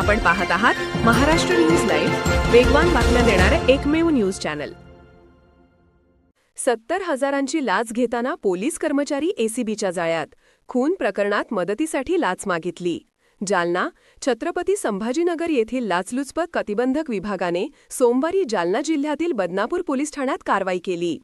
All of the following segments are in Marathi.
आपण पाहत आहात महाराष्ट्र न्यूज लाईव्ह वेगवान बातम्या देणारे एकमेव न्यूज चॅनल. सत्तर हजारांची लाच घेताना पोलीस कर्मचारी एसीबीच्या जाळ्यात खून प्रकरणात मदतीसाठी लाच मागितली. जालना छत्रपती संभाजीनगर येथील लाचलुचपत प्रतिबंधक विभागाने सोमवारी जालना जिल्ह्यातील बदनापूर पोलीस ठाण्यात कारवाई केली.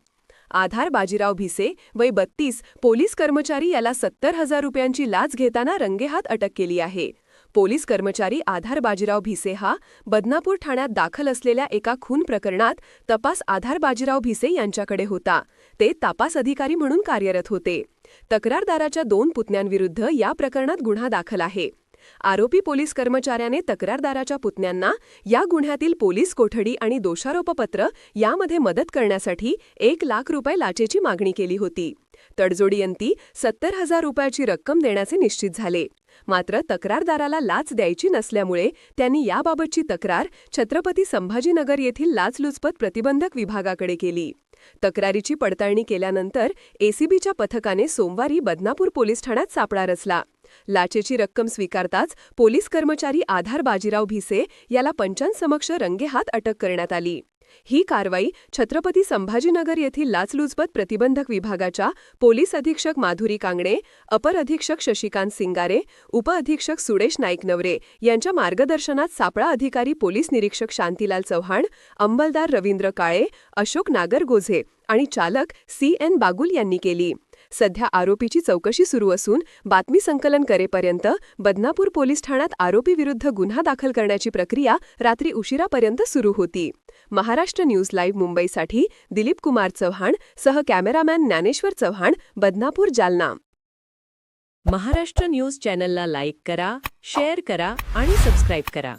आधार बाजीराव भिसे वय बत्तीस पोलीस कर्मचारी याला सत्तर हजार रुपयांची लाच घेताना रंगेहात अटक केली आहे. पोलीस कर्मचारी आधार बाजीराव भिसे हा बदनापूर ठाण्यात दाखल असलेल्या एका खून प्रकरणात तपास आधार बाजीराव भिसे यांच्याकडे होता. ते तपास अधिकारी म्हणून कार्यरत होते. तक्रारदाराच्या दोन पुतण्यांविरुद्ध या प्रकरणात गुन्हा दाखल आहे. आरोपी पोलीस कर्मचाऱ्याने तक्रारदाराच्या पुतण्यांना या गुन्ह्यातील पोलीस कोठडी आणि दोषारोपपत्र यामध्ये मदत करण्यासाठी एक लाख रुपये लाचेची मागणी केली होती. तडजोडीयंती सत्तर हजार रुपयाची रक्कम देण्याचे निश्चित झाले. मात्र तक्रारदाराला लाच द्यायची नसल्यामुळे त्यांनी याबाबतची तक्रार छत्रपती संभाजीनगर येथील लाचलुचपत प्रतिबंधक विभागाकडे केली. तक्रारीची पडताळणी केल्यानंतर एसीबीच्या पथकाने सोमवारी बदनापूर पोलीस ठाण्यात सापळा रचला. लाचेची रक्कम स्वीकारताच पोलीस कर्मचारी आधार बाजीराव भिसे याला पंचांसमक्ष रंगेहात अटक करण्यात आली. ही कारवाई छत्रपती संभाजीनगर येथील लाचलुचपत प्रतिबंधक विभागाच्या पोलीस अधीक्षक माधुरी कांगणे अपर अधीक्षक शशिकांत सिंगारे उपअधीक्षक सुडेश नाईक नवरे यांच्या मार्गदर्शनात सापळा अधिकारी पोलीस निरीक्षक शांतीलाल चव्हाण अंमलदार रवींद्र काळे अशोक नागरगोझे आणि चालक सी एन बागुल यांनी केली. सध्या आरोपीची चौकशी सुरू असून बातमी संकलन करेपर्यंत बदनापूर पोलीस ठाण्यात आरोपीविरुद्ध गुन्हा दाखल करण्याची प्रक्रिया रात्री उशिरापर्यंत सुरू होती. महाराष्ट्र न्यूज लाईव्ह मुंबईसाठी दिलीप कुमार चव्हाण सह कॅमेरामॅन ज्ञानेश्वर चव्हाण बदनापूर जालना. महाराष्ट्र न्यूज चॅनलला लाईक करा शेअर करा आणि सबस्क्राईब करा.